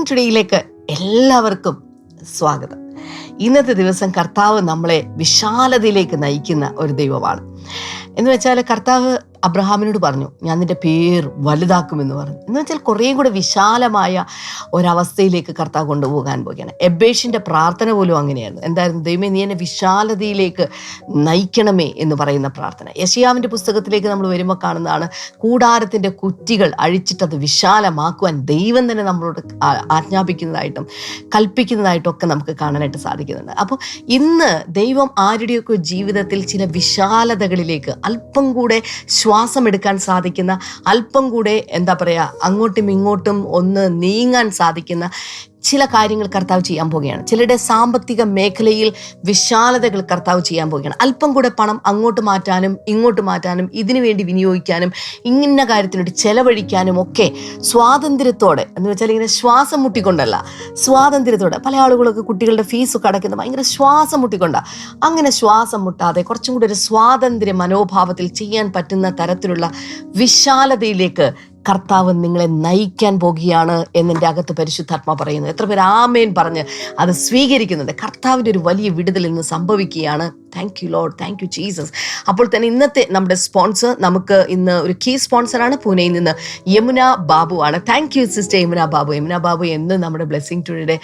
Blessing ടുഡേയിലേക്ക് എല്ലാവർക്കും സ്വാഗതം. ഇന്നത്തെ ദിവസം കർത്താവ് നമ്മളെ വിശാലതയിലേക്ക് നയിക്കുന്ന ഒരു ദൈവമാണ് എന്ന് വെച്ചാൽ കർത്താവ് അബ്രഹാമിനോട് പറഞ്ഞു ഞാൻ നിന്റെ പേർ വലുതാക്കുമെന്ന് പറഞ്ഞു. എന്ന് വെച്ചാൽ കുറേയും കൂടെ വിശാലമായ ഒരവസ്ഥയിലേക്ക് കർത്താവ് കൊണ്ടുപോകാൻ പോകുകയാണ് എബേഷിന്റെ പ്രാർത്ഥന പോലും അങ്ങനെയായിരുന്നു. എന്തായിരുന്നു? ദൈവമേ നീ എന്നെ വിശാലതയിലേക്ക് നയിക്കണമേ എന്ന് പറയുന്ന പ്രാർത്ഥന. യശിയാവിന്റെ പുസ്തകത്തിലേക്ക് നമ്മൾ വരുമ്പോൾ കാണുന്നതാണ് കൂടാരത്തിന്റെ കുറ്റികൾ അഴിച്ചിട്ടത് വിശാലമാക്കുവാൻ ദൈവം തന്നെ നമ്മളോട് ആജ്ഞാപിക്കുന്നതായിട്ടും കൽപ്പിക്കുന്നതായിട്ടും ഒക്കെ നമുക്ക് കാണാനായിട്ട് സാധിക്കുന്നുണ്ട്. അപ്പോൾ ഇന്ന് ദൈവം ആരുടെയൊക്കെ ജീവിതത്തിൽ ചില വിശാലതകളിലേക്ക് അല്പം കൂടെ ശ്വാസം എടുക്കാൻ സാധിക്കുന്ന അല്പം കൂടെ എന്താ പറയുക അങ്ങോട്ടും ഇങ്ങോട്ടും ഒന്ന് നീങ്ങാൻ സാധിക്കുന്ന ചില കാര്യങ്ങൾ കർത്താവ് ചെയ്യാൻ പോവുകയാണ്. ചിലരുടെ സാമ്പത്തിക മേഖലയിൽ വിശാലതകൾ കർത്താവ് ചെയ്യാൻ പോവുകയാണ്. അല്പം കൂടെ പണം അങ്ങോട്ട് മാറ്റാനും ഇങ്ങോട്ട് മാറ്റാനും ഇതിനു വേണ്ടി വിനിയോഗിക്കാനും ഇങ്ങനെ കാര്യത്തിനുവേണ്ടി ചെലവഴിക്കാനും ഒക്കെ സ്വാതന്ത്ര്യത്തോടെ എന്ന് വെച്ചാൽ ഇങ്ങനെ ശ്വാസം മുട്ടിക്കൊണ്ടല്ല സ്വാതന്ത്ര്യത്തോടെ പല ആളുകളൊക്കെ കുട്ടികളുടെ ഫീസ് കടക്കുന്ന ഭയങ്കര ശ്വാസം മുട്ടിക്കൊണ്ടാണ് അങ്ങനെ ശ്വാസം മുട്ടാതെ കുറച്ചും കൂടി ഒരു സ്വാതന്ത്ര്യ മനോഭാവത്തിൽ ചെയ്യാൻ പറ്റുന്ന തരത്തിലുള്ള വിശാലതയിലേക്ക് കർത്താവ് നിങ്ങളെ നയിക്കാൻ പോകുകയാണ് എന്നെന്റെ അകത്ത് പരിശുദ്ധാത്മ പറയുന്നു. എത്ര പേര് ആമേൻ പറഞ്ഞ് അത് സ്വീകരിക്കുന്നുണ്ട്. കർത്താവിന്റെ ഒരു വലിയ വിടുതൽ ഇന്ന് സംഭവിക്കുകയാണ്. Thank you lord thank you Jesus അപ്പോൾ തന്നെ ഇന്നത്തെ നമ്മുടെ സ്പോൺസർ നമുക്ക് ഇന്ന് ഒരു കീ സ്പോൺസറാണ് പൂനെയിൽ നിന്ന് യമുന ബാബു ആണ്. Thank you sister Yamuna Babu. Yamuna Babu എന്ന് നമ്മുടെ ബ്ലെസ്സിങ് ടുഡേയുടെ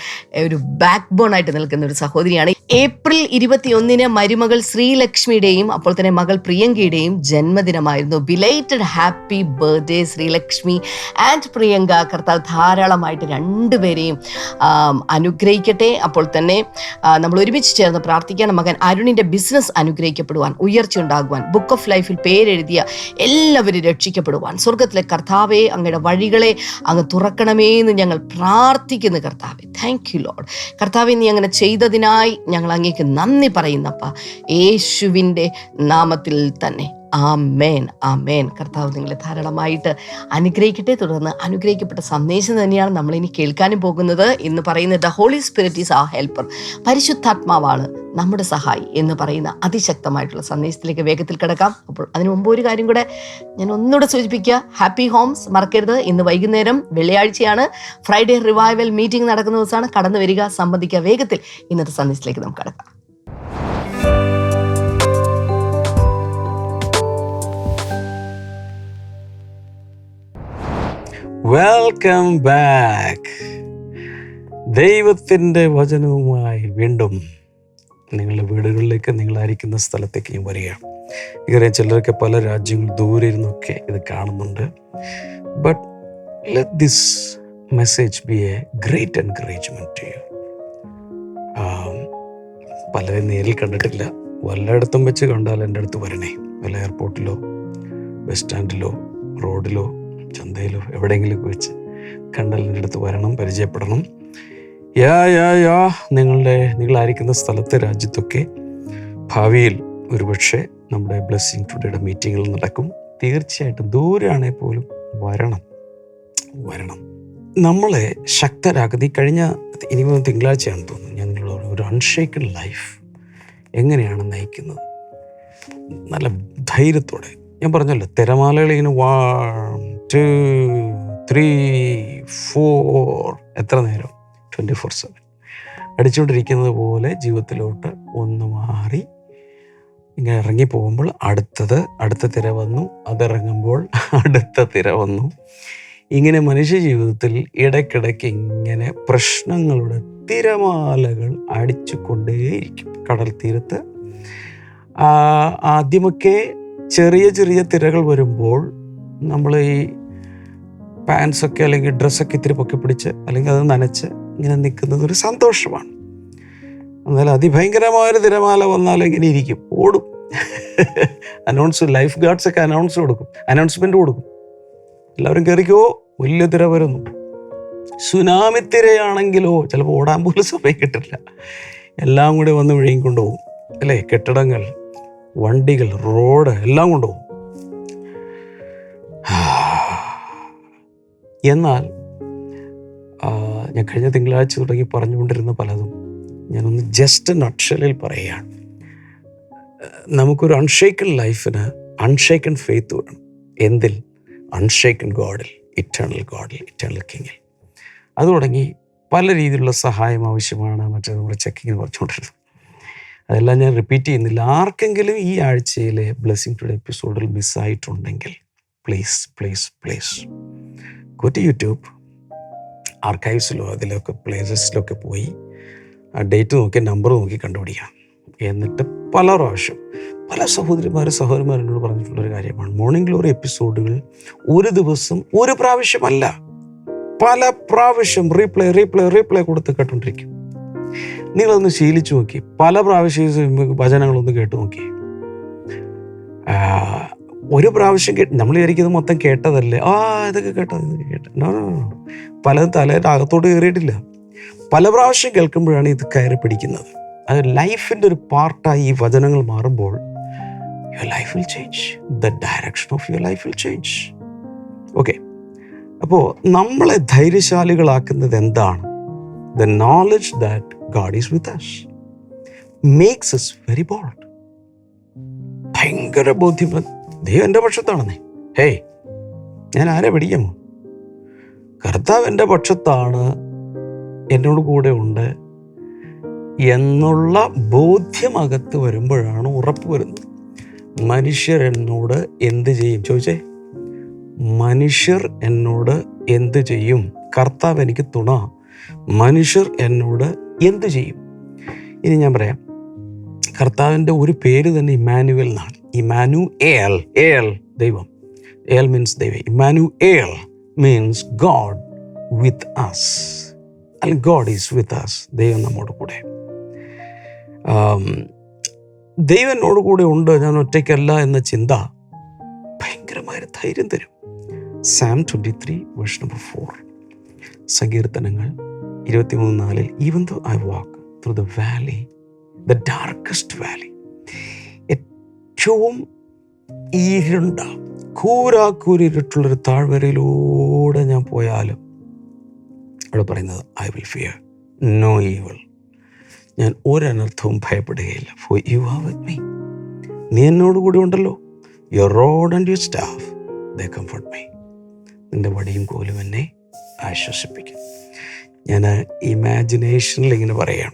ഒരു ബാക്ക് ബോൺ ആയിട്ട് നിൽക്കുന്ന ഒരു സഹോദരിയാണ്. ഏപ്രിൽ ഇരുപത്തിയൊന്നിന് മരുമകൾ ശ്രീലക്ഷ്മിയുടെയും അപ്പോൾ തന്നെ മകൾ പ്രിയങ്കയുടെയും ജന്മദിനമായിരുന്നു. Belated happy birthday Sreelakshmi. And Priyanka കർത്താവ് ധാരാളമായിട്ട് രണ്ടുപേരെയും അനുഗ്രഹിക്കട്ടെ. അപ്പോൾ തന്നെ നമ്മൾ ഒരുമിച്ച് ചേർന്ന് പ്രാർത്ഥിക്കണം മകൻ അരുണിന്റെ ബിസിനസ് അനുഗ്രഹിക്കപ്പെടുവാൻ ഉയർച്ച ഉണ്ടാകുവാൻ ബുക്ക് ഓഫ് ലൈഫിൽ പേരെഴുതിയ എല്ലാവരും രക്ഷിക്കപ്പെടുവാൻ. സ്വർഗത്തിലെ കർത്താവെ അങ്ങയുടെ വഴികളെ അങ്ങ് തുറക്കണമേ എന്ന് ഞങ്ങൾ പ്രാർത്ഥിക്കുന്നു കർത്താവെ. താങ്ക് യു ലോഡ് കർത്താവെ നീ അങ്ങനെ ചെയ്തതിനായി ഞങ്ങൾ അങ്ങേക്ക് നന്ദി പറയുന്നപ്പ യേശുവിന്റെ നാമത്തിൽ തന്നെ. ആമേൻ മേൻ കർത്താവ് നിങ്ങളെ ധാരാളമായിട്ട് അനുഗ്രഹിക്കട്ടെ. തുടർന്ന് അനുഗ്രഹിക്കപ്പെട്ട സന്ദേശം തന്നെയാണ് നമ്മൾ ഇനി കേൾക്കാനും പോകുന്നത്. എന്ന് പറയുന്നത് the holy spirit is a helper പരിശുദ്ധാത്മാവാണ് നമ്മുടെ സഹായി എന്ന് പറയുന്ന അതിശക്തമായിട്ടുള്ള സന്ദേശത്തിലേക്ക് വേഗത്തിൽ കിടക്കാം. അപ്പോൾ അതിനു മുമ്പ് ഒരു കാര്യം കൂടെ ഞാൻ ഒന്നുകൂടെ സൂചിപ്പിക്കുക. ഹാപ്പി ഹോംസ് മറക്കരുത്. ഇന്ന് വൈകുന്നേരം വെള്ളിയാഴ്ചയാണ്. ഫ്രൈഡേ റിവൈവൽ മീറ്റിംഗ് നടക്കുന്ന ദിവസമാണ്. കടന്നു വരിക സംബന്ധിക്കുക വേഗത്തിൽ ഇന്നത്തെ സന്ദേശത്തിലേക്ക് നമുക്ക് കിടക്കാം. വെൽക്കം ബാക്ക് ദൈവത്തിന്റെ വചനവുമായി വീണ്ടും നിങ്ങളുടെ വീടുകളിലേക്ക് നിങ്ങളായിരിക്കുന്ന സ്ഥലത്തേക്ക് ഞാൻ വരികയാണ്. ഇങ്ങനെ ചിലരൊക്കെ പല രാജ്യങ്ങൾ ദൂരെ ഇരുന്നൊക്കെ ഇത് കാണുന്നുണ്ട്. But let this message be a great encouragement to you പലരെ നേരിൽ കണ്ടിട്ടില്ല. വല്ലയിടത്തും വെച്ച് കണ്ടാൽ എന്റെ അടുത്ത് വരണേ. വല്ല എയർപോർട്ടിലോ ബസ് സ്റ്റാൻഡിലോ റോഡിലോ ചന്തയിലോ എവിടെയെങ്കിലും വെച്ച് കണ്ടലിന്റെ അടുത്ത് വരണം പരിചയപ്പെടണം. യാ യാ യാ നിങ്ങളുടെ നിങ്ങളായിരിക്കുന്ന സ്ഥലത്തെ രാജ്യത്തൊക്കെ ഭാവിയിൽ ഒരുപക്ഷെ നമ്മുടെ ബ്ലെസ്സിങ് ടുഡേയുടെ മീറ്റിങ്ങിൽ നടക്കും. തീർച്ചയായിട്ടും ദൂരാണെ പോലും വരണം. വരണം. നമ്മളെ ശക്തരാക്കുന്ന ഈ കഴിഞ്ഞ ഇനി തിങ്കളാഴ്ചയാണ് തോന്നുന്നു. ഞാൻ നിങ്ങളോട് ഒരു അൺഷേക്കൺ ലൈഫ് എങ്ങനെയാണ് നയിക്കുന്നത്? നല്ല ധൈര്യത്തോടെ. ഞാൻ പറഞ്ഞല്ലോ തിരമാലകൾ വാ ടു ത്രീ ഫോർ എത്ര നേരം? ട്വന്റി ഫോർ സെവൻ അടിച്ചുകൊണ്ടിരിക്കുന്നത് പോലെ ജീവിതത്തിലോട്ട് ഒന്ന് മാറി. ഇങ്ങനെ ഇറങ്ങി പോകുമ്പോൾ അടുത്തത് അടുത്ത തിര വന്നു. അതിറങ്ങുമ്പോൾ അടുത്ത തിര വന്നു. ഇങ്ങനെ മനുഷ്യ ജീവിതത്തിൽ ഇടയ്ക്കിടയ്ക്ക് ഇങ്ങനെ പ്രശ്നങ്ങളുടെ തിരമാലകൾ അടിച്ചുകൊണ്ടേയിരിക്കും കടൽ തീരത്ത്. ആദ്യമൊക്കെ ചെറിയ ചെറിയ തിരകൾ വരുമ്പോൾ നമ്മൾ ഈ പാൻസൊക്കെ അല്ലെങ്കിൽ ഡ്രസ്സൊക്കെ ഇത്തിരി പൊക്കി പിടിച്ച് അല്ലെങ്കിൽ അത് നനച്ച് ഇങ്ങനെ നിൽക്കുന്നത് ഒരു സന്തോഷമാണ്. എന്നാൽ അതിഭയങ്കരമായൊരു തിരമാല വന്നാൽ ഇങ്ങനെ ഇരിക്കും ഓടും. അനൗൺസ് ലൈഫ് ഗാർഡ്സൊക്കെ അനൗൺസ് കൊടുക്കും അനൗൺസ്മെന്റ് കൊടുക്കും. എല്ലാവരും കയറിക്കോ വലിയ തിര വരുന്നു. സുനാമി തിരയാണെങ്കിലോ ചിലപ്പോൾ ഓടാൻ പോലും സമയം കിട്ടില്ല. എല്ലാം കൂടി വന്ന് വിഴുങ്ങി കൊണ്ടുപോകും അല്ലേ? കെട്ടിടങ്ങൾ വണ്ടികൾ റോഡ് എല്ലാം കൊണ്ടുപോകും. എന്നാൽ ഞാൻ കഴിഞ്ഞ തിങ്കളാഴ്ച തുടങ്ങി പറഞ്ഞുകൊണ്ടിരുന്ന പലതും ഞാനൊന്ന് ജസ്റ്റ് നക്ഷലിൽ പറയുകയാണ്. നമുക്കൊരു അൺഷേക്കൺ ലൈഫിന് അൺഷേക്കൺ ഫെയ്ത്ത് വേണം. എന്തിൽ? അൺഷേക്കൺ ഗോഡിൽ ഇറ്റേണൽ ഗോഡിൽ ഇറ്റേണൽ കിങ്ങിൽ അത് തുടങ്ങി പല രീതിയിലുള്ള സഹായം ആവശ്യമാണ് മറ്റേ നമ്മുടെ ചെക്കിങ്ങിന് പറഞ്ഞുകൊണ്ടിരുന്നത്. അതെല്ലാം ഞാൻ റിപ്പീറ്റ് ചെയ്യുന്നില്ല. ആർക്കെങ്കിലും ഈ ആഴ്ചയിലെ ബ്ലെസ്സിങ് ടുഡേ എപ്പിസോഡിൽ മിസ്സായിട്ടുണ്ടെങ്കിൽ please please please. Go to YouTube. ആർക്കൈവ്സിലോ അതിലൊക്കെ പ്ലേസസിലൊക്കെ പോയി ആ ഡേറ്റ് നോക്കി നമ്പർ നോക്കി കണ്ടുപിടിക്കാം എന്നിട്ട് പല പ്രാവശ്യം പല സഹോദരിമാരും പറഞ്ഞിട്ടുള്ള പറഞ്ഞിട്ടുള്ളൊരു കാര്യമാണ്. മോർണിംഗ് ഗ്ലോറി എപ്പിസോഡുകൾ ഒരു ദിവസം ഒരു പ്രാവശ്യമല്ല. പല പ്രാവശ്യം റീപ്ലേ റീപ്ലേ റീപ്ലേ കൊടുത്ത് കേട്ടോണ്ടിരിക്കും. നിങ്ങളൊന്ന് ശീലിച്ചു നോക്കി. പല പ്രാവശ്യം വചനങ്ങളൊന്ന് കേട്ടു നോക്കി. ഒരു പ്രാവശ്യം കേട്ട് നമ്മൾ വിചാരിക്കുന്നത് മൊത്തം കേട്ടതല്ലേ? ആ ഇതൊക്കെ കേട്ടത് ഇതൊക്കെ കേട്ട പലതും തലേന്റെ അകത്തോട്ട് കയറിയിട്ടില്ല. പല പ്രാവശ്യം കേൾക്കുമ്പോഴാണ് ഇത് കയറി പിടിക്കുന്നത്. അത് ലൈഫിന്റെ ഒരു പാർട്ടായി ഈ വചനങ്ങൾ മാറുമ്പോൾ your life will change the direction of your life will change okay അപ്പോൾ നമ്മളെ ധൈര്യശാലികളാക്കുന്നത് എന്താണ്? The knowledge that God is with us makes us very bold ഭയങ്കര ബോധ്യം ദൈവം എന്റെ പക്ഷത്താണെന്നേ. ഹേയ് ഞാൻ ആരെ പിടിക്കാമോ കർത്താവ് എന്റെ പക്ഷത്താണ് എന്നോട് കൂടെ ഉണ്ട് എന്നുള്ള ബോധ്യമകത്ത് വരുമ്പോഴാണ് ഉറപ്പ് വരുന്നത്. മനുഷ്യർ എന്നോട് എന്ത് ചെയ്യും? ചോദിച്ചേ മനുഷ്യർ എന്നോട് എന്ത് ചെയ്യും? കർത്താവ് എനിക്ക് തുണ മനുഷ്യർ എന്നോട് എന്ത് ചെയ്യും? ഇനി ഞാൻ പറയാം കർത്താവിന്റെ ഒരു പേര് തന്നെ ഇമ്മാനുവൽ എന്നാണ്. ഇമാനു ഏൽ ഏൽ ദൈവം. ഏൽ മീൻസ് ദൈവം. Emmanuel means God with us അല്ലെങ്കിൽ ഗോഡ് ഈസ് വിത്ത് അസ് ദൈവം നമ്മോട് കൂടെ. ദൈവനോട് കൂടെ ഉണ്ട് ഞാൻ ഒറ്റയ്ക്കല്ല എന്ന ചിന്ത ഭയങ്കരമായ ധൈര്യം തരും. Psalm twenty three verse number four സങ്കീർത്തനങ്ങൾ ഇരുപത്തിമൂന്ന് നാലിൽ even though I walk through the valley the darkest valley ഏറ്റവും ഇരുണ്ട. കൂരാക്കൂരിട്ടുള്ളൊരു താഴ്വരയിലൂടെ ഞാൻ പോയാലും അവിടെ പറയുന്നത് I will fear no evil ഞാൻ ഒരനർത്ഥവും ഭയപ്പെടുകയില്ല. For you are with me നീ എന്നോട് കൂടി ഉണ്ടല്ലോ. Your rod and your staff the comfort me നിന്റെ വടിയും കോലും എന്നെ ആശ്വസിപ്പിക്കും. ഞാൻ ഇമാജിനേഷനിൽ ഇങ്ങനെ പറയാം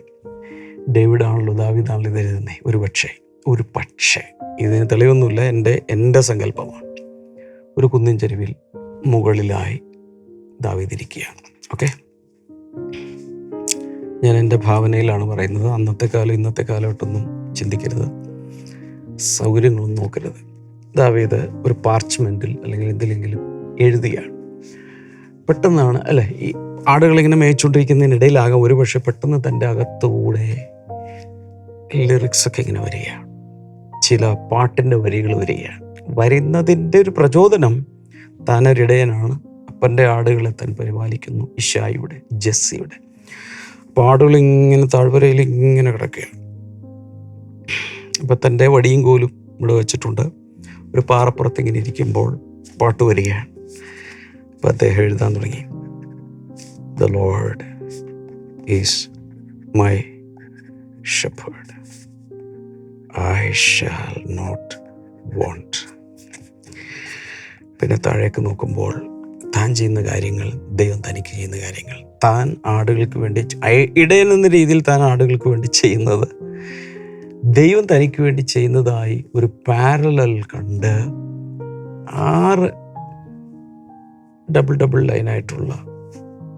ഡേവിഡാണല്ലോ ദാവിദാണല്ലോ ഇത് എഴുതുന്നത് ഒരു പക്ഷേ ഒരു പക്ഷേ. ഇതിന് തെളിവൊന്നുമില്ല. എന്റെ എന്റെ സങ്കല്പമാണ്. ഒരു കുന്നിൻ ചെരുവിൽ മുകളിലായി ദാവിദിരിക്കുകയാണ്. ഓക്കെ? ഞാൻ എന്റെ ഭാവനയിലാണ് പറയുന്നത്. അന്നത്തെ കാലം ഇന്നത്തെ കാലഘട്ടമൊന്നും ചിന്തിക്കരുത്. സൗകര്യങ്ങളൊന്നും നോക്കരുത്. ദാവീദ് ഒരു പാർച്ച്മെന്റിൽ അല്ലെങ്കിൽ എന്തിലെങ്കിലും എഴുതിയാണ്. പെട്ടെന്നാണ് അല്ലേ? ഈ ആടുകളിങ്ങനെ മേയിച്ചുകൊണ്ടിരിക്കുന്നതിനിടയിലാകാം ഒരു പക്ഷെ പെട്ടെന്ന് തന്റെ അകത്തുകൂടെ ലിറിക്സൊക്കെ ഇങ്ങനെ വരികയാണ്. ചില പാട്ടിന്റെ വരികൾ വരികയാണ്. വരുന്നതിന്റെ ഒരു പ്രചോദനം താനൊരിടയനാണ്. അപ്പന്റെ ആടുകളെ താൻ പരിപാലിക്കുന്നു ഇഷായിയുടെ ജെസ്സിയുടെ. അപ്പോൾ ആടുകൾ ഇങ്ങനെ താഴ്വരയിൽ ഇങ്ങനെ കിടക്കുകയാണ്. അപ്പം തന്റെ വടിയും കോലും ഇവിടെ വെച്ചിട്ടുണ്ട്. ഒരു പാറപ്പുറത്ത് ഇങ്ങനെ ഇരിക്കുമ്പോൾ പാട്ട് വരികയാണ്. അപ്പം അദ്ദേഹം എഴുതാൻ തുടങ്ങി. The lord is my shepherd I shall not want പിന്നെ താഴേക്ക് നോക്കുമ്പോൾ താൻ ചെയ്യുന്ന കാര്യങ്ങൾ ദൈവം തനിക്ക് ചെയ്യുന്ന കാര്യങ്ങൾ താൻ ആടുകൾക്ക് വേണ്ടി ഇടയിൽ നിന്ന രീതിയിൽ താൻ ആടുകൾക്ക് വേണ്ടി ചെയ്യുന്നത് ദൈവം തനിക്ക് വേണ്ടി ചെയ്യുന്നതായി ഒരു പാരലൽ കണ്ട് ആറ് ഡബിൾ ഡബിൾ ലൈനായിട്ടുള്ള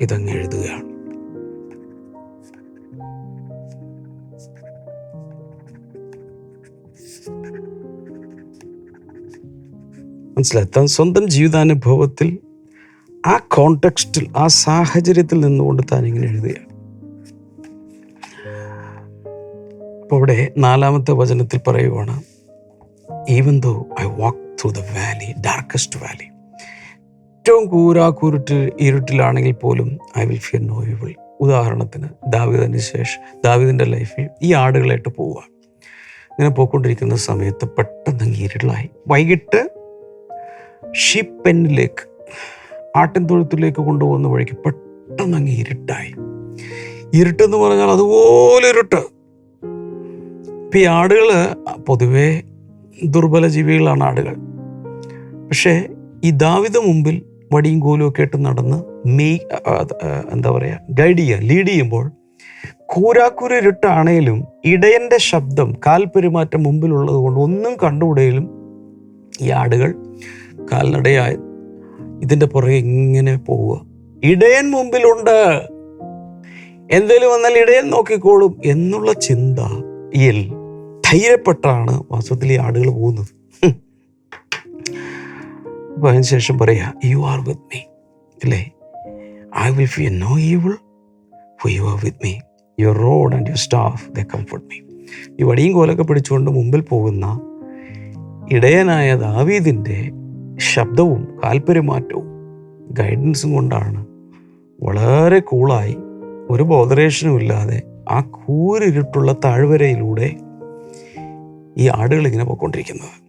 ഇതങ്ങ് എഴുതുകയാണ്. മനസ്സിലായി? സ്വന്തം ജീവിതാനുഭവത്തിൽ ആ കോണ്ടെക്സ്റ്റിൽ ആ സാഹചര്യത്തിൽ നിന്നുകൊണ്ട് താൻ ഇങ്ങനെ എഴുതുകയാണ്. അപ്പോൾ ഇവിടെ നാലാമത്തെ വചനത്തിൽ പറയുവാണ് even though I walk through the valley darkest valley ഏറ്റവും കൂരാക്കൂരുട്ട് ഇരുട്ടിലാണെങ്കിൽ പോലും I will fear no will ഉദാഹരണത്തിന് ദാവിദിന് ശേഷം ദാവിദിന്റെ ലൈഫിൽ ഈ ആടുകളായിട്ട് പോവുക. ഇങ്ങനെ പോയിക്കൊണ്ടിരിക്കുന്ന സമയത്ത് പെട്ടെന്ന് ഇരുളായി. വൈകിട്ട് ഷീപ്പ് പെന്നിലേക്ക് ആട്ടിൻ തൊഴുത്തിലേക്ക് കൊണ്ടുപോകുന്ന വഴിക്ക് പെട്ടെന്ന് അങ്ങ് ഇരുട്ടായി. ഇരുട്ടെന്ന് പറഞ്ഞാൽ അതുപോലെ ഇരുട്ട്. ഇപ്പം ഈ ആടുകൾ പൊതുവേ ദുർബല ജീവികളാണ് ആടുകൾ. പക്ഷേ ഈ ദാവിത മുമ്പിൽ വടിയും കോലും ഒക്കെ ആയിട്ട് നടന്ന് മെയ് എന്താ പറയുക ഗൈഡ് ചെയ്യുക ലീഡ് ചെയ്യുമ്പോൾ കൂരാക്കുരുട്ടാണേലും ഇടയന്റെ ശബ്ദം കാൽപെരുമാറ്റം മുമ്പിലുള്ളത് കൊണ്ട് ഒന്നും കണ്ടുകൂടെയും ഈ ആടുകൾ കാൽനടയായി. ഇതിന്റെ പുറകെ ഇങ്ങനെ പോവുക. ഇടയൻ മുമ്പിലുണ്ട്. എന്തേലും വന്നാൽ ഇടയൻ നോക്കിക്കോളും എന്നുള്ള ചിന്ത ഇൽ ധൈര്യപ്പെട്ടാണ് വാസ്തവത്തിൽ ഈ ആടുകൾ പോകുന്നത്. ഹും. അപ്പൊ അതിനുശേഷം പറയാ യു ആർ വിത്ത് മീ അല്ലേ? I will fear no evil for you are with me your rod and your staff they comfort me ഈ വടിയും കോലൊക്കെ പിടിച്ചുകൊണ്ട് മുമ്പിൽ പോകുന്ന ഇടയനായ ദാവീദിന്റെ ശബ്ദവും താല്പര്യമാറ്റവും ഗൈഡൻസും കൊണ്ടാണ്. വളരെ കൂളായി ഒരു ബോധരേഷനും ഇല്ലാതെ ആ കൂരിരുട്ടുള്ള താഴ്വരയിലൂടെ ഈ ആടുകൾ ഇങ്ങനെ പോയിക്കൊണ്ടിരിക്കുന്നത്.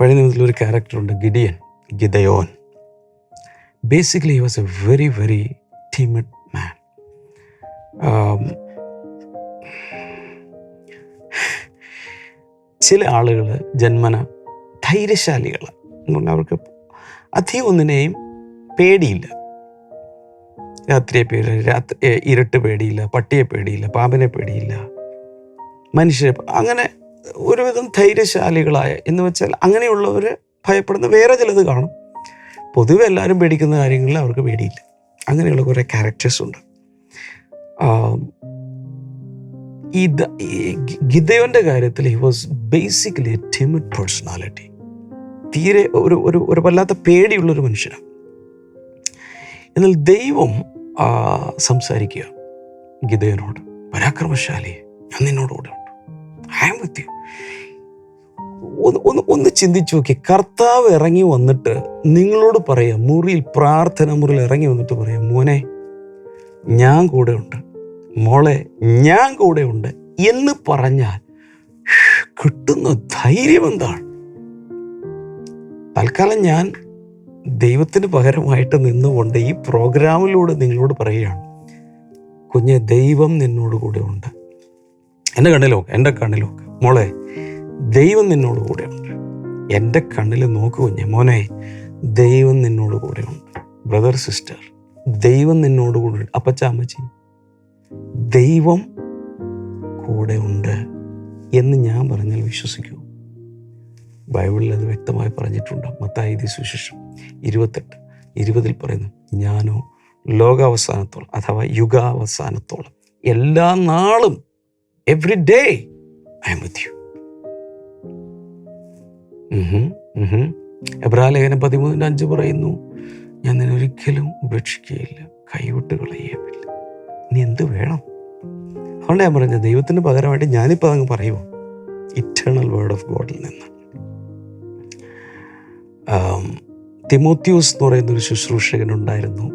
പഴയ നിയമത്തിൽ ഒരു ക്യാരക്ടറുണ്ട് Gideon Gideon basically he was a very very timid man ചില ആളുകൾ ജന്മന എന്ന് പറഞ്ഞാൽ അവർക്ക് അധികം ഒന്നിനെയും പേടിയില്ല. രാത്രിയെ പേടി രാത്രി ഇരുട്ട് പേടിയില്ല പട്ടിയെ പേടിയില്ല പാമ്പിനെ പേടിയില്ല മനുഷ്യരെ അങ്ങനെ ഒരുവിധം ധൈര്യശാലികളായ എന്ന് വെച്ചാൽ അങ്ങനെയുള്ളവർ ഭയപ്പെടുന്ന വേറെ ചിലത് കാണും. പൊതുവെ എല്ലാവരും പേടിക്കുന്ന കാര്യങ്ങളിൽ അവർക്ക് പേടിയില്ല. അങ്ങനെയുള്ള കുറേ ക്യാരക്ടേഴ്സ് ഉണ്ട്. ഈ ഗിതയോന്റെ കാര്യത്തിൽ he was basically a timid personality തീരെ ഒരു ഒരു ഒരു വല്ലാത്ത പേടിയുള്ളൊരു മനുഷ്യനാണ് എന്നാൽ ദൈവം സംസാരിക്കുക. ഗിദയനോട് പരാക്രമശാലിയെ ഞാൻ നിന്നോടുകൂടെ ഉണ്ട്. ഐ ആം വിത്ത് യു ഒന്ന് ഒന്ന് ഒന്ന് ചിന്തിച്ചു നോക്കി. കർത്താവ് ഇറങ്ങി വന്നിട്ട് നിങ്ങളോട് പറയാം മുറിയിൽ പ്രാർത്ഥന മുറിയിൽ ഇറങ്ങി വന്നിട്ട് പറയാം മോനെ ഞാൻ കൂടെ ഉണ്ട്. മോളെ ഞാൻ കൂടെ ഉണ്ട്. എന്ന് പറഞ്ഞാൽ കിട്ടുന്ന ധൈര്യം എന്താണ്? തൽക്കാലം ഞാൻ ദൈവത്തിന് പകരമായിട്ട് നിന്നുകൊണ്ട് ഈ പ്രോഗ്രാമിലൂടെ നിങ്ങളോട് പറയുകയാണ്. കുഞ്ഞെ ദൈവം നിന്നോട് കൂടെ ഉണ്ട്. എന്റെ കണ്ണിലോ എന്റെ കണ്ണിലോ മോളെ ദൈവം നിന്നോട് കൂടെ ഉണ്ട്. എന്റെ കണ്ണിൽ നോക്ക് കുഞ്ഞെ. മോനെ ദൈവം നിന്നോട് കൂടെ ഉണ്ട്. ബ്രദർ സിസ്റ്റർ ദൈവം നിന്നോട് കൂടെ ഉണ്ട്. അപ്പച്ച അമ്മച്ചി ദൈവം കൂടെ ഉണ്ട് എന്ന് ഞാൻ പറഞ്ഞാൽ വിശ്വസിക്കൂ. ബൈബിളിൽ അത് വ്യക്തമായി പറഞ്ഞിട്ടുണ്ട്. മത്തായി സുശേഷം ഇരുപത്തെട്ട്. ഇരുപതിൽ പറയുന്നു ഞാനോ ലോകാവസാനത്തോളം അഥവാ യുഗാവസാനത്തോളം എല്ലാ നാളും every day I am with you എബ്രാലേഖനം പതിമൂന്നിന്റെ അഞ്ച് പറയുന്നു ഞാൻ നിന്നെ ഒരിക്കലും ഉപേക്ഷിക്കുകയില്ല കൈവിട്ട് കളയുകയില്ല നീ എന്ത് വേണം? അതുകൊണ്ട് ഞാൻ പറഞ്ഞത് ദൈവത്തിന് പകരമായിട്ട് ഞാനിപ്പോൾ അങ്ങ് പറയുമോ ഇറ്റേണൽ വേർഡ് ഓഫ് ഗോഡിൽ നിന്ന്. തിമോത്യൂസ് എന്ന് പറയുന്ന ഒരു ശുശ്രൂഷകൻ ഉണ്ടായിരുന്നു.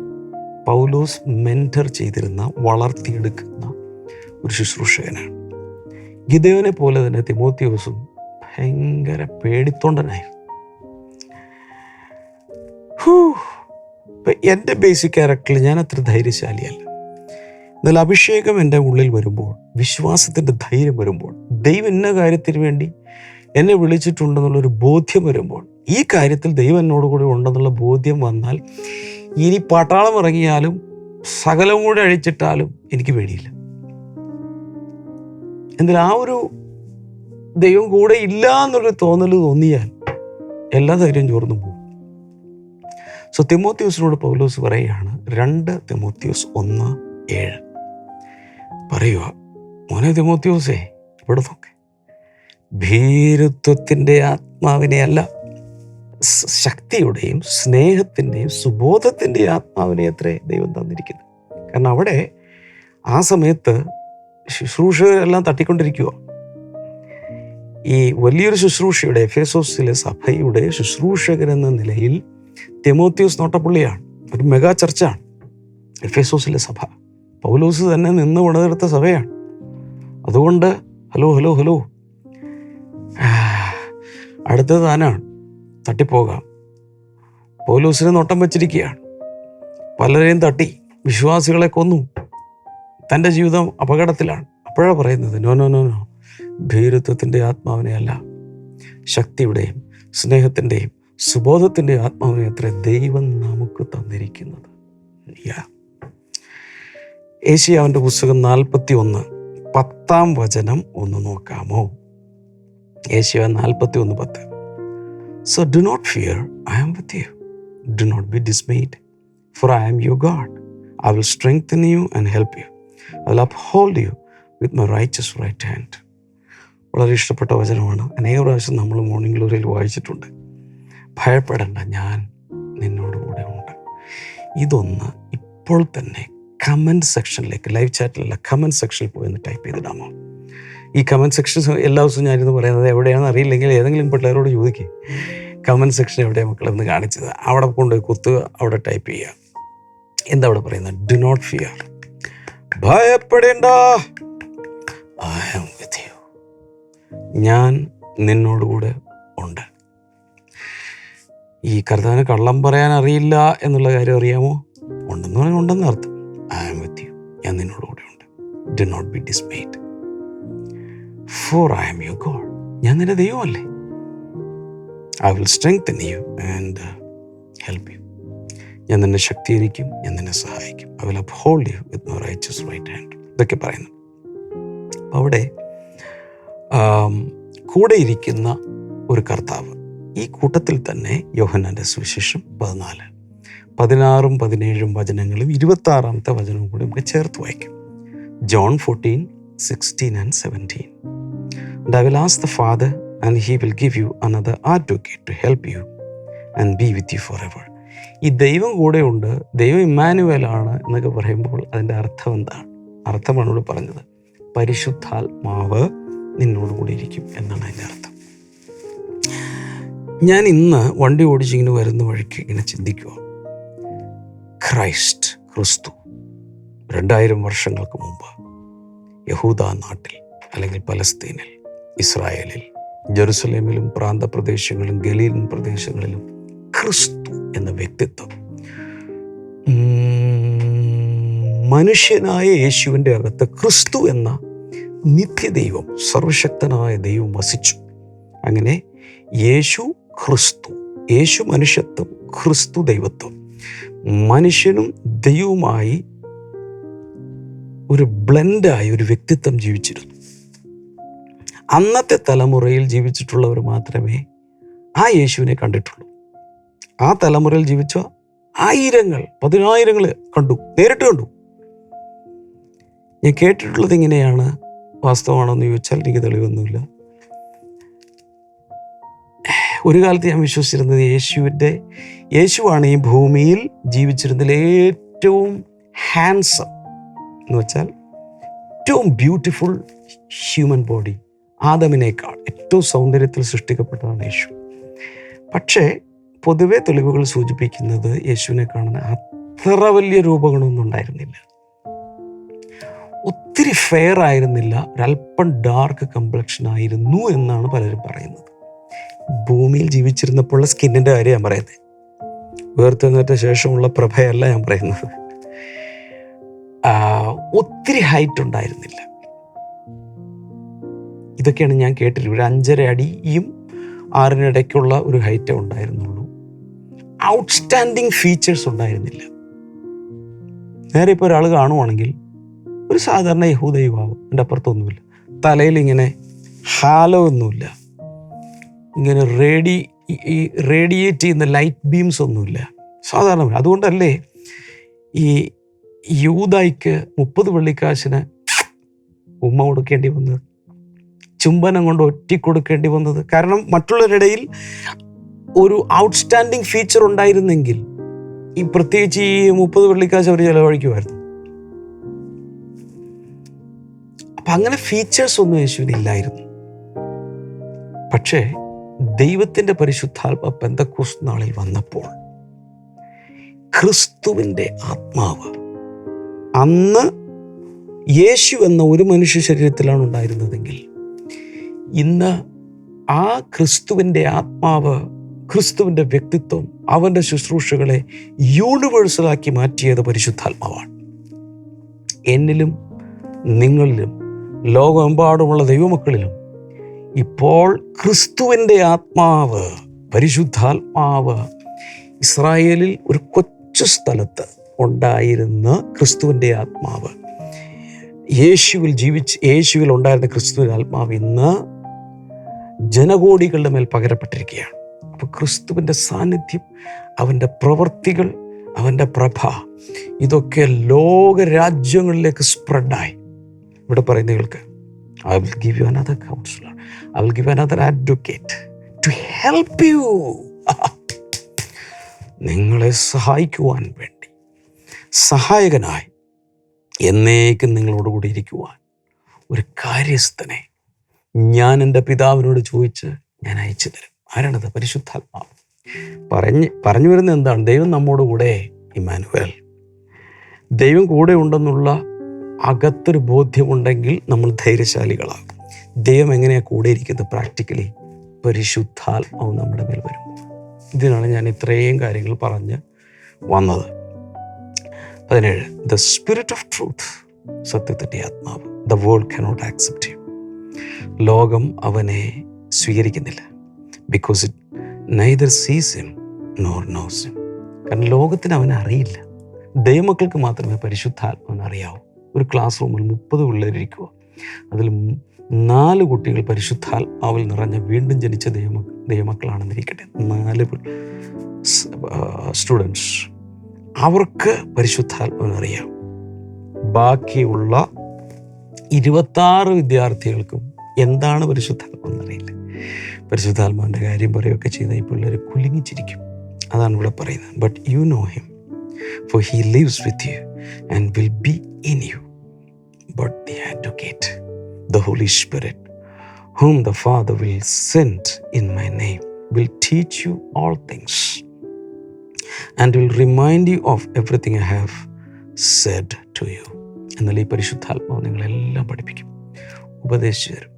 പൗലോസ് മെന്റർ ചെയ്തിരുന്ന വളർത്തിയെടുക്കുന്ന ഒരു ശുശ്രൂഷകനാണ്. ഗിദേവനെ പോലെ തന്നെ തിമോത്യോസും ഭയങ്കര പേടിത്തൊണ്ടനായിരുന്നു എന്റെ ബേസിക് ക്യാരക്ടറിൽ ഞാൻ അത്ര ധൈര്യശാലിയല്ല. എന്നാൽ അഭിഷേകം എന്റെ ഉള്ളിൽ വരുമ്പോൾ വിശ്വാസത്തിന്റെ ധൈര്യം വരുമ്പോൾ ദൈവം ഇന്ന കാര്യത്തിന് വേണ്ടി എന്നെ വിളിച്ചിട്ടുണ്ടെന്നുള്ളൊരു ബോധ്യം വരുമ്പോൾ ഈ കാര്യത്തിൽ ദൈവം എന്നോട് കൂടി ഉണ്ടെന്നുള്ള ബോധ്യം വന്നാൽ ഇനി പട്ടാളം ഇറങ്ങിയാലും സകലം കൂടെ അഴിച്ചിട്ടാലും എനിക്ക് പേടിയില്ല. എന്നാൽ ആ ഒരു ദൈവം കൂടെ ഇല്ല എന്നൊരു തോന്നൽ തോന്നിയാൽ എല്ലാ ധൈര്യം ചോർന്നു പോകും. സോ തിമോത്യൂസിനോട് പൗലോസ് പറയുകയാണ് രണ്ട് തിമോത്യൂസ് ഒന്ന് ഏഴ്. പറയുക മോനെ തിമോത്യൂസേ ഇവിടെ നോക്കെ. ഭീരുത്വത്തിന്റെ ആത്മാവിനെയല്ല ശക്തിയുടെയും സ്നേഹത്തിന്റെയും സുബോധത്തിന്റെ ആത്മാവിനെ അത്രേ ദൈവം തന്നിരിക്കുന്നത്. കാരണം അവിടെ ആ സമയത്ത് ശുശ്രൂഷകരെല്ലാം തട്ടിക്കൊണ്ടിരിക്കുക. ഈ വലിയൊരു ശുശ്രൂഷയുടെ എഫ് എസോസിലെ സഭയുടെ ശുശ്രൂഷകരെന്ന നിലയിൽ തെമോത്യോസ് നോട്ടപ്പുള്ളിയാണ് ഒരു മെഗാ ചർച്ചാണ് എഫ് എസോസിലെ സഭ. പൗലോസ് തന്നെ നിന്ന് ഉണർന്നെടുത്ത സഭയാണ്. അതുകൊണ്ട് ഹലോ ഹലോ ഹലോ അടുത്തത് താനാണ് തട്ടിപ്പോകാം. പൗലോസിനെ നോട്ടം വച്ചിരിക്കുകയാണ്. പലരെയും തട്ടി. വിശ്വാസികളെ കൊന്നു. തന്റെ ജീവിതം അപകടത്തിലാണ്. അപ്പോഴാണ് പറയുന്നത് നോ നോ നോ നോ. ഭീരുത്വത്തിന്റെ ആത്മാവിനെ അല്ല ശക്തിയുടെയും സ്നേഹത്തിന്റെയും സുബോധത്തിന്റെ ആത്മാവിനെ അത്ര ദൈവം നമുക്ക് തന്നിരിക്കുന്നത്. ഏഷ്യാവിന്റെ പുസ്തകം നാൽപ്പത്തി ഒന്ന് പത്താം വചനം ഒന്ന് നോക്കാമോ? ഏഷ്യ നാൽപ്പത്തി ഒന്ന് പത്ത്. So do not fear I am with you do not be dismayed for I am you God I will strengthen you and help you I will uphold you with my righteous right hand വളരെ ഇഷ്ടപ്പെട്ട വചനമാണ്. അനേക പ്രാവശ്യം നമ്മൾ morning ഗ്ലോറിയിൽ വായിച്ചിട്ടുണ്ട്. ഭയപ്പെടേണ്ട ഞാൻ നിന്നോട് കൂടെ ഉണ്ട്. ഇതൊന്ന് ഇപ്പോൾ തന്നെ കമന്റ് സെക്ഷനിലേക്ക് ലൈവ് ചാറ്റിലുള്ള കമന്റ് സെക്ഷനിൽ പോയി ഒന്ന് ടൈപ്പ് ചെയ്തിടാമോ ഈ കമന്റ് സെക്ഷൻ എല്ലാ ദിവസവും ഞാനിത് പറയുന്നത് എവിടെയാണെന്ന് അറിയില്ലെങ്കിൽ ഏതെങ്കിലും പിള്ളേരോട് ചോദിക്കുക കമന്റ് സെക്ഷൻ എവിടെയാണ് മക്കളെന്ന് കാണിച്ചത്? അവിടെ കൊണ്ടുപോയി കുത്തുക അവിടെ ടൈപ്പ് ചെയ്യുക. എന്താ അവിടെ പറയുന്നത്? ഡു നോട്ട് ഫിയർ ഭയപ്പെടേണ്ട. ഐ ആം വിത്ത് യു ഞാൻ നിന്നോടുകൂടെ ഉണ്ട്. ഈ കർത്താവിന് കള്ളം പറയാൻ അറിയില്ല എന്നുള്ള കാര്യം അറിയാമോ? ഉണ്ടെന്ന് പറഞ്ഞാൽ ഉണ്ടെന്ന് അർത്ഥം ഐ ആം വിത്ത് യു ഞാൻ നിന്നോടുകൂടെ ഉണ്ട്. Do not be dismayed for I am you God ഞാൻ നിന്റെ ദൈവമല്ലേ? I will strengthen you and help you ഞാൻ നിന്നെ ശക്തീകരിക്കും ഞാൻ നിന്നെ സഹായിക്കും. I will uphold you with my righteous right hand ഇതൊക്കെ പറയുന്നു. അപ്പോൾ അവിടെ കൂടെ ഇരിക്കുന്ന ഒരു കർത്താവ് ഈ കൂട്ടത്തിൽ തന്നെ യോഹന്നാന്റെ സുവിശേഷം പതിനാല്. പതിനാറും പതിനേഴും വചനങ്ങളും ഇരുപത്താറാമത്തെ വചനവും കൂടി നമുക്ക് ചേർത്ത് വായിക്കും. John fourteen sixteen and seventeen And I will ask the Father, and He will give you another advocate to help you and be with you forever. ഈ ദൈവം കൂടെയുണ്ട് ദൈവം ഇമ്മാനുവലാണ് എന്നൊക്കെ പറയുമ്പോൾ അതിന്റെ അർത്ഥം എന്താണ്? അർത്ഥമാണ് ഇവിടെ പറഞ്ഞത്. പരിശുദ്ധാത്മാവ് നിന്നോട് കൂടി ഇരിക്കും എന്നാണ് അതിന്റെ അർത്ഥം. ഞാൻ ഇന്ന് വണ്ടി ഓടിച്ചിങ്ങനെ വരുന്ന വഴിക്ക് ഇങ്ങനെ ചിന്തിക്കുക. ക്രൈസ്റ്റ് ക്രിസ്തു രണ്ടായിരം വർഷങ്ങൾക്ക് മുമ്പ് യഹൂദ നാട്ടിൽ അല്ലെങ്കിൽ പലസ്തീനിൽ ഇസ്രായേലിൽ ജെറുസലേമിലും പ്രാന്തപ്രദേശങ്ങളിലും ഗലീൽ പ്രദേശങ്ങളിലും ക്രിസ്തു എന്ന വ്യക്തിത്വം. മനുഷ്യനായ യേശുവിന്റെ അകത്ത് ക്രിസ്തു എന്ന നിത്യദൈവം സർവശക്തനായ ദൈവം വസിച്ചു. അങ്ങനെ യേശു ക്രിസ്തു യേശു മനുഷ്യത്വം ക്രിസ്തു ദൈവത്വം. മനുഷ്യനും ദൈവവുമായി ഒരു ബ്ലെൻഡായി ഒരു വ്യക്തിത്വം ജീവിച്ചിരുന്നു. അന്നത്തെ തലമുറയിൽ ജീവിച്ചിട്ടുള്ളവർ മാത്രമേ ആ യേശുവിനെ കണ്ടിട്ടുള്ളൂ. ആ തലമുറയിൽ ജീവിച്ച ആയിരങ്ങൾ പതിനായിരങ്ങൾ കണ്ടു നേരിട്ട് കണ്ടു. ഞാൻ കേട്ടിട്ടുള്ളത് ഇങ്ങനെയാണ്. വാസ്തവമാണെന്ന് ചോദിച്ചാൽ എനിക്ക് തെളിവൊന്നുമില്ല. ഒരു കാലത്ത് ഞാൻ വിശ്വസിച്ചിരുന്നത് യേശുവിന്റെ യേശുവാണ് ഈ ഭൂമിയിൽ ജീവിച്ചിരുന്നതിൽ ഏറ്റവും ഹാൻസം എന്ന് വെച്ചാൽ ഏറ്റവും ബ്യൂട്ടിഫുൾ ഹ്യൂമൻ ബോഡി ആദമിനേക്കാൾ ഏറ്റവും സൗന്ദര്യത്തിൽ സൃഷ്ടിക്കപ്പെട്ടതാണ് യേശു. പക്ഷേ പൊതുവെ തെളിവുകൾ സൂചിപ്പിക്കുന്നത് യേശുവിനെ കാണുന്ന അത്ര വലിയ രൂപഗുണമൊന്നും ഉണ്ടായിരുന്നില്ല. ഒത്തിരി ഫെയർ ആയിരുന്നില്ല ഒരല്പം ഡാർക്ക് കംപ്ലക്ഷൻ ആയിരുന്നു എന്നാണ് പലരും പറയുന്നത്. ഭൂമിയിൽ ജീവിച്ചിരുന്നപ്പോഴുള്ള സ്കിന്നിന്റെ കാര്യം ഞാൻ പറയുന്നത് ഉയർത്തെഴുന്നേറ്റ ശേഷമുള്ള പ്രഭയല്ല ഞാൻ പറയുന്നത്. ഒത്തിരി ഹൈറ്റ് ഉണ്ടായിരുന്നില്ല. ഇതൊക്കെയാണ് ഞാൻ കേട്ടിട്ടുള്ളത് ഒരു അഞ്ചര അടിയും ആറിനിടയ്ക്കുള്ള ഒരു ഹൈറ്റേ ഉണ്ടായിരുന്നുള്ളൂ. ഔട്ട്സ്റ്റാൻഡിങ് ഫീച്ചേഴ്സ് ഉണ്ടായിരുന്നില്ല. നേരെ ഇപ്പോൾ ഒരാൾ കാണുവാണെങ്കിൽ ഒരു സാധാരണ യഹൂദ യുവാവ് എന്റെ അപ്പുറത്തൊന്നുമില്ല. തലയിൽ ഇങ്ങനെ ഹാലോ ഒന്നുമില്ല. ഇങ്ങനെ റേഡി ഈ റേഡിയേറ്റ് ചെയ്യുന്ന ലൈറ്റ് ബീംസ് ഒന്നുമില്ല. സാധാരണ അതുകൊണ്ടല്ലേ ഈ യൂതായിക്ക് മുപ്പത് വെള്ളിക്കാശിന് ഉമ്മ കൊടുക്കേണ്ടി വന്നത്? ചുംബനം കൊണ്ട് ഒറ്റിക്കൊടുക്കേണ്ടി വന്നത്. കാരണം മറ്റുള്ളവരുടെ ഇടയിൽ ഒരു ഔട്ട്സ്റ്റാൻഡിങ് ഫീച്ചർ ഉണ്ടായിരുന്നെങ്കിൽ ഈ പ്രത്യേകിച്ച് ഈ മുപ്പത് വെള്ളിക്കാശ് അവർ ചെലവഴിക്കുമായിരുന്നു. അപ്പൊ അങ്ങനെ ഫീച്ചേഴ്സ് ഒന്നും യേശുവിനില്ലായിരുന്നു പക്ഷേ ദൈവത്തിന്റെ പരിശുദ്ധാത്മ പെന്തക്കൂസ് നാളിൽ വന്നപ്പോൾ ക്രിസ്തുവിന്റെ ആത്മാവ് അന്ന് യേശു എന്ന ഒരു മനുഷ്യ ശരീരത്തിലാണ് ഉണ്ടായിരുന്നതെങ്കിൽ ഇന്ന് ആ ക്രിസ്തുവിന്റെ ആത്മാവ് ക്രിസ്തുവിന്റെ വ്യക്തിത്വം അവന്റെ ശുശ്രൂഷകളെ യൂണിവേഴ്സലാക്കി മാറ്റിയത് പരിശുദ്ധാത്മാവാണ്. എന്നിലും നിങ്ങളിലും ലോകമെമ്പാടുമുള്ള ദൈവമക്കളിലും ഇപ്പോൾ ക്രിസ്തുവിന്റെ ആത്മാവ് പരിശുദ്ധാത്മാവ് ഇസ്രായേലിൽ ഒരു കൊച്ചു സ്ഥലത്ത് ഉണ്ടായിരുന്ന ക്രിസ്തുവിന്റെ ആത്മാവ്. യേശുവിൽ ജീവിച്ച് യേശുവിൽ ഉണ്ടായിരുന്ന ക്രിസ്തുവിന്റെ ആത്മാവ് ഇന്ന് ജനകോടികളുടെ മേൽ പകരപ്പെട്ടിരിക്കുകയാണ്. അപ്പോൾ ക്രിസ്തുവിന്റെ സാന്നിധ്യം അവന്റെ പ്രവൃത്തികൾ അവന്റെ പ്രഭ ഇതൊക്കെ ലോക രാജ്യങ്ങളിലേക്ക് സ്പ്രെഡായി. ഇവിടെ പറയുന്ന കേൾക്ക് I will give you another counsellor I will give another advocate to help you നിങ്ങളെ സഹായിക്കുവാൻ വേണ്ടി സഹായകനായി എന്നേക്കും നിങ്ങളോടുകൂടി ഇരിക്കുവാൻ ഒരു കാര്യസ്ഥനെ ഞാൻ എന്റെ പിതാവിനോട് ചോദിച്ച് ഞാൻ അയച്ചു തരും. ആരാണത്? പരിശുദ്ധാത്മാവ്. പറഞ്ഞ് പറഞ്ഞു വരുന്ന എന്താണ്? ദൈവം നമ്മോട് കൂടെ ഇമാനുവൽ ദൈവം കൂടെ ഉണ്ടെന്നുള്ള അകത്തൊരു ബോധ്യമുണ്ടെങ്കിൽ നമ്മൾ ധൈര്യശാലികളാകും. ദൈവം എങ്ങനെയാണ് കൂടെ ഇരിക്കുന്നത്? പ്രാക്ടിക്കലി പരിശുദ്ധാത്മാവ് നമ്മുടെ മേൽ വരും. ഇതിനാണ് ഞാൻ ഇത്രയും കാര്യങ്ങൾ പറഞ്ഞ് വന്നത്. പതിനേഴ് ദ സ്പിരിറ്റ് ഓഫ് ട്രൂത്ത് സത്യത്തിന്റെ ആത്മാവ്. The world cannot accept you ലോകം അവനെ സ്വീകരിക്കുന്നില്ല. Because it neither sees him nor knows him കാരണം ലോകത്തിന് അവനെ അറിയില്ല. ദൈവമക്കൾക്ക് മാത്രമേ പരിശുദ്ധാത്മാവിനെ അറിയാവൂ. ഒരു ക്ലാസ് റൂമിൽ മുപ്പത് പിള്ളേരിക്കുക അതിൽ നാല് കുട്ടികൾ പരിശുദ്ധാത്മാവിൽ നിറഞ്ഞ വീണ്ടും ജനിച്ച ദൈവമ ദൈവമക്കളാണെന്നിരിക്കട്ടെ. നാല് സ്റ്റുഡൻസ് അവർക്ക് പരിശുദ്ധാത്മാവിനെ അറിയാം. ബാക്കിയുള്ള ഇരുപത്താറ് വിദ്യാർത്ഥികൾക്കും എന്താണ് പരിശുദ്ധാത്മ എന്നറിയില്ല പരിശുദ്ധാത്മാവിന്റെ കാര്യം പറയുകയൊക്കെ ചെയ്ത ഈ പിള്ളേർ കുലുങ്ങിച്ചിരിക്കും. അതാണ് ഇവിടെ പറയുന്നത്. But you know him for he lives with you and will be in you but the advocate the holy spirit whom the father will send in my name will teach you all things and will remind you of everything I have said to you. എന്നാൽ ഈ പരിശുദ്ധാത്മാവ് നിങ്ങളെല്ലാം പഠിപ്പിക്കും. ഉപദേശിച്ചു തരും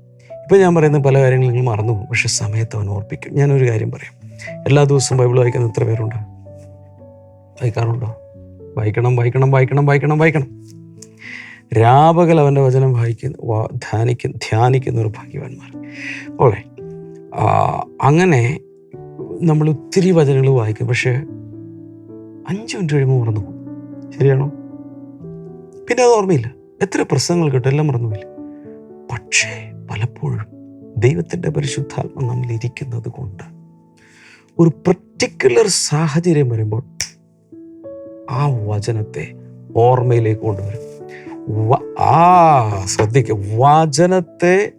ഇപ്പം ഞാൻ പറയുന്ന പല കാര്യങ്ങളും നിങ്ങൾ മറന്നു പോകും. പക്ഷെ സമയത്ത് അവൻ ഓർപ്പിക്കും. ഞാനൊരു കാര്യം പറയാം. എല്ലാ ദിവസവും ബൈബിൾ വായിക്കുന്ന എത്ര പേരുണ്ട്? വായിക്കാറുണ്ടോ? വായിക്കണം വായിക്കണം വായിക്കണം വായിക്കണം വായിക്കണം. രാപകൽ അവന്റെ വചനം വായിക്കുന്ന ധ്യാനിക്കുന്ന ധ്യാനിക്കുന്ന ഒരു ഭാഗ്യവാന്മാർ. ഓളെ അങ്ങനെ നമ്മൾ ഒത്തിരി വചനങ്ങൾ വായിക്കും. പക്ഷേ അഞ്ച് മിനിറ്റ് കഴിയുമ്പോൾ മറന്നു പോകും. ശരിയാണോ? പിന്നെ അത് ഓർമ്മയില്ല. എത്ര പ്രസംഗങ്ങൾ കേട്ടോ എല്ലാം മറന്നുപോയില്ല പക്ഷേ പലപ്പോഴും ദൈവത്തിന്റെ പരിശുദ്ധാത്മ നമ്മൾ ഇരിക്കുന്നത് കൊണ്ട് ഒരു പർട്ടിക്കുലർ സാഹചര്യം വരുമ്പോൾ ആ വചനത്തെ ഓർമ്മയിലേക്ക് കൊണ്ടുവരും. ആ ശ്രദ്ധിക്കുക വചനത്തെ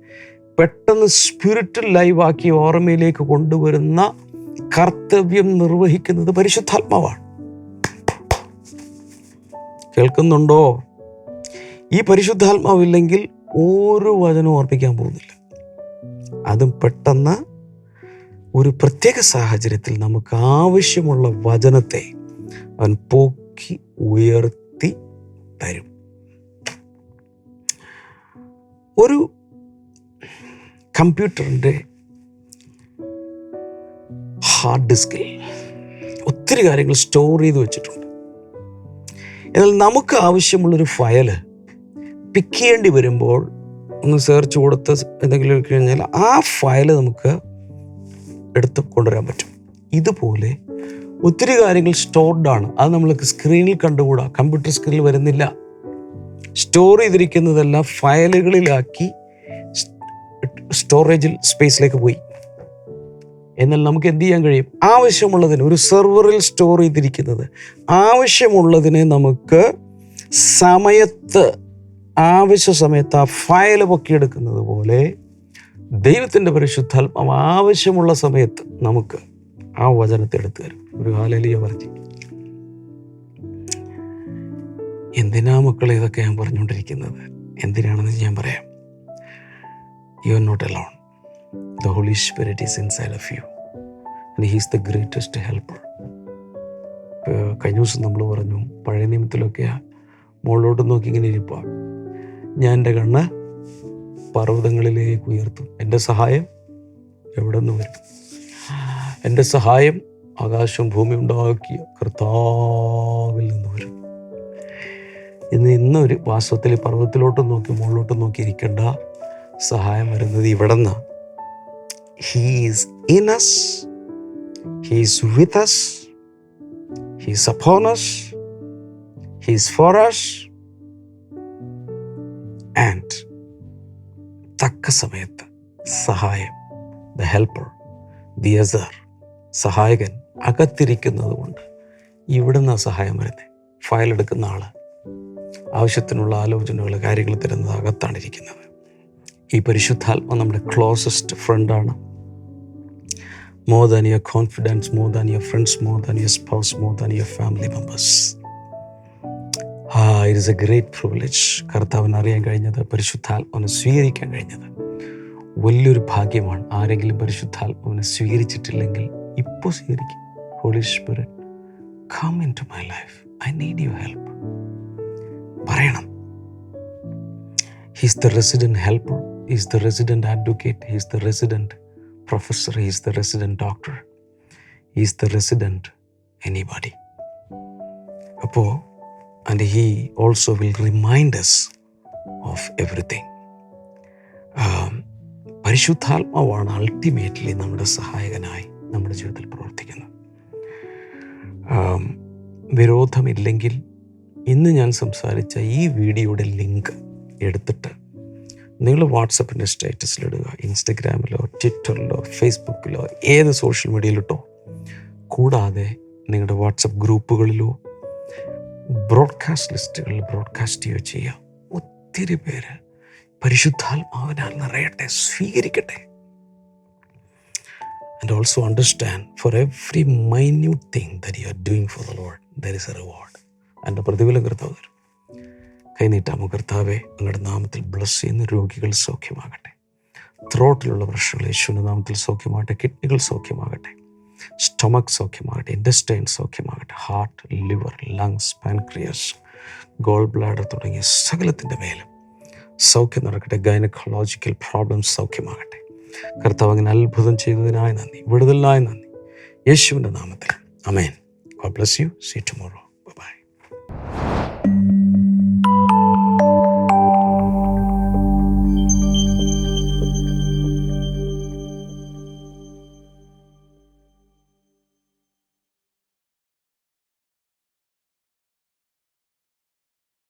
പെട്ടെന്ന് സ്പിരിറ്റ് ലൈവാക്കി ഓർമ്മയിലേക്ക് കൊണ്ടുവരുന്ന കർത്തവ്യം നിർവഹിക്കുന്നത് പരിശുദ്ധാത്മാവാണ്. കേൾക്കുന്നുണ്ടോ? ഈ പരിശുദ്ധാത്മാവില്ലെങ്കിൽ ഒരു വചനവും ഓർപ്പിക്കാൻ പോകുന്നില്ല. അതും പെട്ടെന്ന് ഒരു പ്രത്യേക സാഹചര്യത്തിൽ നമുക്ക് ആവശ്യമുള്ള വചനത്തെ അവൻ പോക്കി ഉയർത്തി തരും. ഒരു കമ്പ്യൂട്ടറിന്റെ ഹാർഡ് ഡിസ്കിൽ ഒത്തിരി കാര്യങ്ങൾ സ്റ്റോർ ചെയ്ത് വെച്ചിട്ടുണ്ട്. എന്നാൽ നമുക്ക് ആവശ്യമുള്ളൊരു ഫയൽ പിക്ക് ചെയ്യേണ്ടി വരുമ്പോൾ ഒന്ന് സെർച്ച് കൊടുത്ത് എന്തെങ്കിലും കഴിഞ്ഞാൽ ആ ഫയൽ നമുക്ക് എടുത്ത് കൊണ്ടുവരാൻ പറ്റും. ഇതുപോലെ ഒത്തിരി കാര്യങ്ങൾ സ്റ്റോർഡ് ആണ്. അത് നമ്മൾക്ക് സ്ക്രീനിൽ കണ്ടുകൂടാ. കമ്പ്യൂട്ടർ സ്ക്രീനിൽ വരുന്നില്ല. സ്റ്റോർ ചെയ്തിരിക്കുന്നതെല്ലാം ഫയലുകളിലാക്കി സ്റ്റോറേജിൽ സ്പേസിലേക്ക് പോയി. എന്നാൽ നമുക്ക് എന്ത് ചെയ്യാൻ കഴിയും? ആവശ്യമുള്ളതിന് ഒരു സെർവറിൽ സ്റ്റോർ ചെയ്തിരിക്കുന്നത്. ആവശ്യമുള്ളതിനെ നമുക്ക് സമയത്ത് ആവശ്യ സമയത്ത് ആ ഫയൽ പൊക്കിയെടുക്കുന്നത് പോലെ ദൈവത്തിന്റെ പരിശുദ്ധാത്മാവ് ആവശ്യമുള്ള സമയത്ത് നമുക്ക് ആ വചനത്തെ എടുത്തു തരും. ഒരു ഹാലലിയ പറഞ്ഞു. എന്തിനാ മക്കളെ ഇതൊക്കെ ഞാൻ പറഞ്ഞുകൊണ്ടിരിക്കുന്നത്? എന്തിനാണെന്ന് ഞാൻ പറയാം. You are not alone the holy spirit is inside of you and he's the greatest helper കഴിഞ്ഞ ദിവസം നമ്മൾ പറഞ്ഞു പഴയ നിയമത്തിലൊക്കെ മുകളിലോട്ട് നോക്കി ഇങ്ങനെ ഇരിപ്പാണ് ഞാൻ എന്റെ കണ്ണ് പർവതങ്ങളിലേക്ക് ഉയർത്തും. എന്റെ സഹായം എവിടെ നിന്ന് വരും? എന്റെ സഹായം ആകാശം ഭൂമി ഉണ്ടാക്കിയ കർത്താവിൽ നിന്ന് വരും. ഇന്ന് ഇന്നൊരു വാസ്തവത്തിൽ പർവതത്തിലോട്ട് നോക്കി മുകളിലോട്ട് നോക്കി ഇരിക്കേണ്ട സഹായം വരുന്നത് ഇവിടെ നിന്ന്. He's in us he's with us he's upon us he's for us and തക്ക സമയത്ത് സഹായം ദ ഹെൽപ്പർ ദി അസർ സഹായകൻ അകത്തിരിക്കുന്നത് കൊണ്ട് ഇവിടുന്ന് സഹായം വരുന്നത് ഫയൽ എടുക്കുന്ന ആൾ ആവശ്യത്തിനുള്ള ആലോചനകൾ കാര്യങ്ങൾ തരുന്നത് അകത്താണ് ഇരിക്കുന്നത്. ഈ പരിശുദ്ധാത്മ നമ്മുടെ ക്ലോസസ്റ്റ് ഫ്രണ്ടാണ് more than your confidence more than your friends more than your spouse more than your family members it is a great privilege കർത്താവിന് അറിയാൻ കഴിഞ്ഞത് പരിശുദ്ധാത്മാവിനെ സ്വീകരിക്കാൻ കഴിഞ്ഞത്. വലിയൊരു ഭാഗ്യമാണ് ആരെങ്കിലും പരിശുദ്ധാത്മാവിനെ സ്വീകരിച്ചിട്ടില്ലെങ്കിൽ ഇപ്പോൾ സ്വീകരിക്കും. Holy come into my life I need you help പറയണം. He's the resident helper he's the resident advocate he's the resident professor he's the resident doctor he's the resident anybody അപ്പോൾ and he also will remind us of everything പരിശുദ്ധാത്മാവാണ് ultimately നമ്മുടെ സഹായകനായി നമ്മുടെ ജീവിതത്തിൽ പ്രവർത്തിക്കുന്നത്. ആം, വിരോധമില്ലെങ്കിൽ ഇന്ന് ഞാൻ സംസാരിച്ച ഈ വീഡിയോയുടെ ലിങ്ക് എടുത്തിട്ട് നിങ്ങൾ വാട്സപ്പിന്റെ സ്റ്റേറ്റസിലിടുക. ഇൻസ്റ്റഗ്രാമിലോ ട്വിറ്ററിലോ ഫേസ്ബുക്കിലോ ഏത് സോഷ്യൽ മീഡിയയിലിട്ടോ. കൂടാതെ നിങ്ങളുടെ വാട്സപ്പ് ഗ്രൂപ്പുകളിലോ ബ്രോഡ്കാസ്റ്റ് ലിസ്റ്റുകളിൽ ബ്രോഡ്കാസ്റ്റ് ചെയ്യുകയോ ചെയ്യുക ഒത്തിരി പേര് പരിശുദ്ധാത്മാവിനാൽ നിറയട്ടെ സ്വീകരിക്കട്ടെ. And also understand for every minute thing that you are doing for the lord there is a reward എന്റെ പ്രതിഫലം കർത്താവ് തരും. കൈനീട്ടാമോ കർത്താവെ അങ്ങയുടെ നാമത്തിൽ ബ്ലസ് ചെയ്യുന്ന രോഗികൾ സൗഖ്യമാകട്ടെ. ത്രോട്ടിലുള്ള പ്രശ്നങ്ങൾ യേശുവിന്റെ നാമത്തിൽ സൗഖ്യമാകട്ടെ കിഡ്നികൾ സൗഖ്യമാകട്ടെ. സ്റ്റൊമക് സൗഖ്യമാകട്ടെ ഇൻഡസ്റ്റൈൻ സൗഖ്യമാകട്ടെ heart liver lungs pancreas gall bladder തുടങ്ങിയ സകലത്തിന്റെ മേലും സൗഖ്യം നടക്കട്ടെ ഗൈനക്കോളജിക്കൽ പ്രോബ്ലംസ് സൗഖ്യമാകട്ടെ കർത്താവ് അങ്ങനെ അത്ഭുതം ചെയ്തതിനായി നന്ദി വിടുതലിനായി നന്ദി. യേശുവിന്റെ നാമത്തിൽ. അമേൻ God bless you see tomorrow